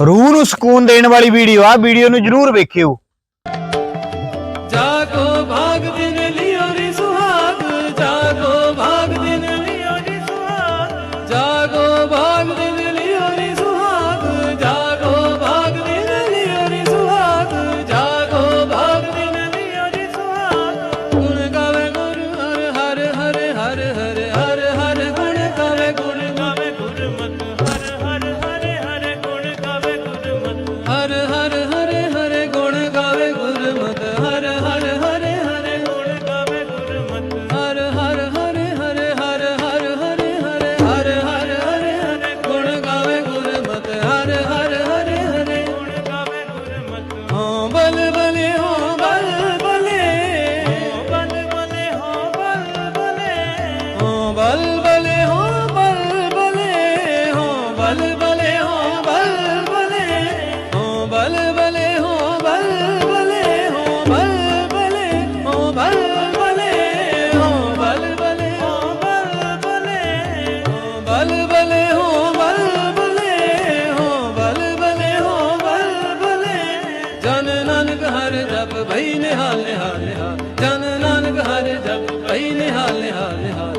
ਰੂਹ ਨੂੰ ਸਕੂਨ ਦੇਣ ਵਾਲੀ ਵੀਡੀਓ ਆ ਵੀਡੀਓ ਨੂੰ ਜਰੂਰ ਵੇਖਿਓ। बल ਨਾਨਕ ਹਰ ਜਪ ਭਈ ਨਿਹਾਲ ਨਿਹਾਲ ਨਿਹਾਲ। ਜਨ ਨਾਨਕ ਹਰ ਜਪ ਭਈ ਨਿਹਾਲ ਨਿਹਾਲ ਨਿਹਾਲ।